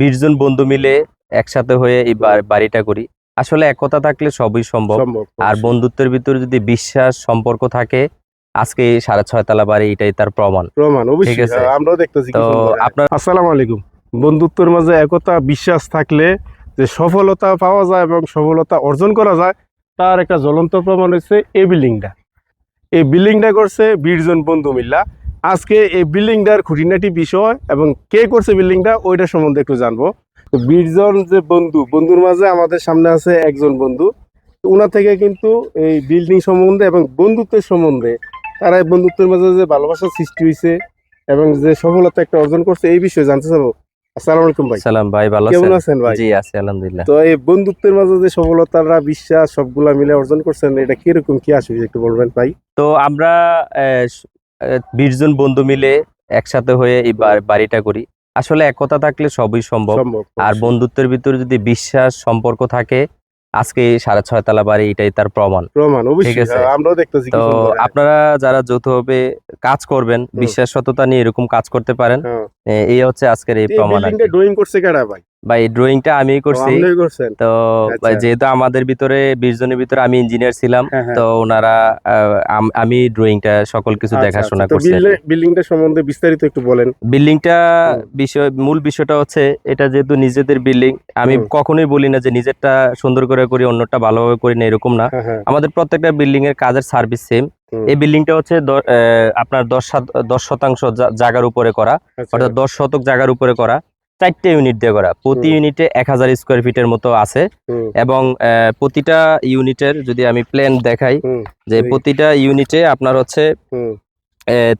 বিশ জন বন্ধু মিলে একসাথে হয়ে এই বাড়িটা করি। আসলে একতা থাকলে সবই সম্ভব। আর বন্ধুত্বের ভিতরে যদি বিশ্বাস সম্পর্ক থাকে আজকে সাড়ে ছয় তলা বাড়ি এটাই তার প্রমাণ। প্রমাণ ঠিক আছে। আমরাও দেখতেছি তো আপনার আসসালামু আলাইকুম। বন্ধুত্বের মাঝে একতা বিশ্বাস থাকলে যে সফলতা পাওয়া যায় এবং সফলতা অর্জন করা যায় তার একটা জ্বলন্ত প্রমাণ হচ্ছে এই বিল্ডিংটা। এই বিল্ডিংটা করছে বিশজন বন্ধু মিল্লা আজকে এই বিল্ডিংটার খুঁটিনাটি বিষয় এবং কে করছে বিল্ডিংটা ওইটা সম্বন্ধে একটু জানব। তো বিশজন যে বন্ধু বন্ধুর মাঝে আমাদের সামনে আছে একজন বন্ধু। তো উনার থেকে কিন্তু এই বিল্ডিং সম্বন্ধে এবং বন্ধুত্বের সম্বন্ধে তারা এই বন্ধুত্বের মাঝে যে ভালোবাসার সৃষ্টি হয়েছে এবং যে সফলতা একটা অর্জন করছে এই বিষয়ে জানতে চাবো। আসসালামু আলাইকুম ভাই। সালাম ভাই ভালো কেমন আছেন? আছেন ভাই? জি আছি আলহামদুলিল্লাহ। তো এই বন্ধুত্বের মাঝে যে সফলতারা বিশ্বাস সবগুলা মিলে অর্জন করছেন এটা কীরকম কি আসবে একটু বলবেন ভাই? তো আমরা বিশ জন বন্ধু মিলে একসাথে হয়ে এই বাড়িটা করি। আসলে একতা থাকলে সবই সম্ভব। আর বন্ধুত্বের ভিতরে যদি বিশ্বাস সম্পর্ক থাকে আজকে সাড়ে ছয় তলা বাড়ি এটাই তার প্রমাণ। প্রমাণ ঠিক আছে। হ্যাঁ, তো আপনারা যারা যৌথভাবে কাজ করবেন বিশ্বাস সততা নিয়ে এরকম কাজ করতে পারেন হ্যাঁ। এই হচ্ছে আজকের এই প্রমাণ। ড্রয়িং করছে কেডা ভাই? এই ড্রয়িংটা আমি করছি তো আচ্ছা। যেহেতু আমাদের ভিতরে বিশ জনের ভিতরে আমি ইঞ্জিনিয়ার ছিলাম হ্যাঁ, হ্যাঁ। তো ওনারা আমি ড্রয়িংটা সকল কিছু আচ্ছা, দেখাশোনা আচ্ছা। করছি বিল্ডিং- বিল্ডিংটা সম্বন্ধে বিস্তারিত একটু বলেন বিল্ডিংটা বিষয় মূল বিষয়টা হচ্ছে এটা যেহেতু নিজেদের বিল্ডিং আমি কখনোই বলি না যে নিজেরটা সুন্দর করে করি অন্যটা ভালোভাবে করি না এরকম না হ্যাঁ আমাদের প্রত্যেকটা বিল্ডিং এর কাজের সার্ভিস সেম। এই বিল্ডিংটা হচ্ছে আপনার দশ দশ শতাংশ জায়গার উপরে করা। অর্থাৎ দশ শতক জায়গার উপরে করা চারটে ইউনিট দিয়ে করা। প্রতি ইউনিটে এক হাজার স্কোয়ার ফিটের মতো আছে। এবং প্রতিটা ইউনিটের যদি আমি প্ল্যান দেখাই যে প্রতিটা ইউনিটে আপনার হচ্ছে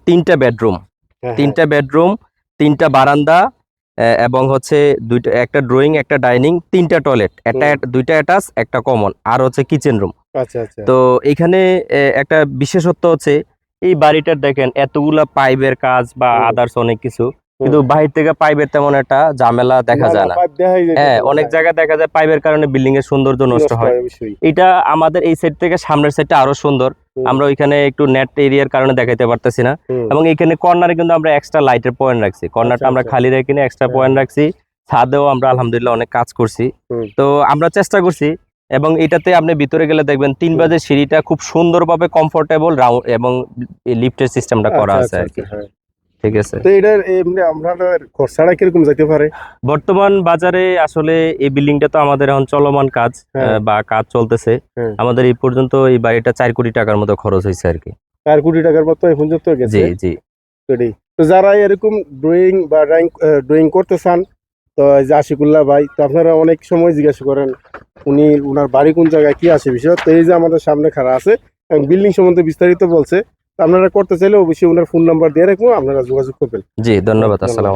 তিনটা বেডরুম তিনটা বেডরুম তিনটা বারান্দা এবং হচ্ছে দুইটা একটা ড্রয়িং একটা ডাইনিং তিনটা টয়লেট একটা দুইটা অ্যাটাচ একটা কমন আর হচ্ছে কিচেন রুম। আচ্ছা আচ্ছা। তো এখানে একটা বিশেষত্ব হচ্ছে এই বাড়িটার দেখেন এতগুলা পাইপের কাজ বা আদার্স অনেক কিছু। কিন্তু বাহির থেকে পাইপের তেমন একটা ঝামেলা দেখা যায় না। হ্যাঁ অনেক জায়গায় দেখা যায় পাইপের কারণে বিল্ডিং এর সৌন্দর্য নষ্ট হয় এটা আমাদের এই সাইড থেকে সামনের সাইডটা আরও সুন্দর। আমরা ওইখানে একটু নেট এরিয়ার কারণে দেখাইতে পারতেছি না। এবং এখানে কর্নারে কিন্তু আমরা এক্সট্রা লাইটের পয়েন্ট রাখছি। কর্নারটা আচ্ছা, আমরা আচ্ছা। খালি রেখে এক্সট্রা হ্যাঁ। পয়েন্ট রাখছি। ছাদেও আমরা আলহামদুলিল্লাহ অনেক কাজ করছি। তো আমরা চেষ্টা করছি। এবং এটাতে আপনি ভিতরে গেলে দেখবেন তিন বাজে সিঁড়িটা খুব সুন্দরভাবে কমফোর্টেবল রাউন্ড এবং লিফটের সিস্টেমটা করা আচ্ছা, আছে আচ্ছা, আর কি। হ্যাঁ। ঠিক আছে। তো এটার এমনি আপনাদের খরচাটা কীরকম যেতে পারে? বর্তমান বাজারে আসলে এই বিল্ডিংটা তো আমাদের এখন চলমান কাজ হ্যাঁ। বা কাজ চলতেছে। হ্যাঁ। আমাদের এই পর্যন্ত এই বাড়িটা চার কোটি টাকার মতো খরচ হয়েছে আর কি। চার কোটি টাকার মতো এই পর্যন্ত গেছে? জি জি। তো যারা এরকম ড্রয়িং বা ড্রয়িং করতে চান তো এই যে আশিকুল্লাহ ভাই তো আপনারা অনেক সময় জিজ্ঞাসা করেন উনি উনার বাড়ি কোন জায়গায় কি আছে বিষয়? তো এই যে আমাদের সামনে খাড়া আছে বিল্ডিং সম্বন্ধে বিস্তারিত বলছে আপনারা করতে চাইলে অবশ্যই ওনার ফোন নাম্বার দিয়ে রাখব আপনারা যোগাযোগ করবেন। জি ধন্যবাদ আসসালাম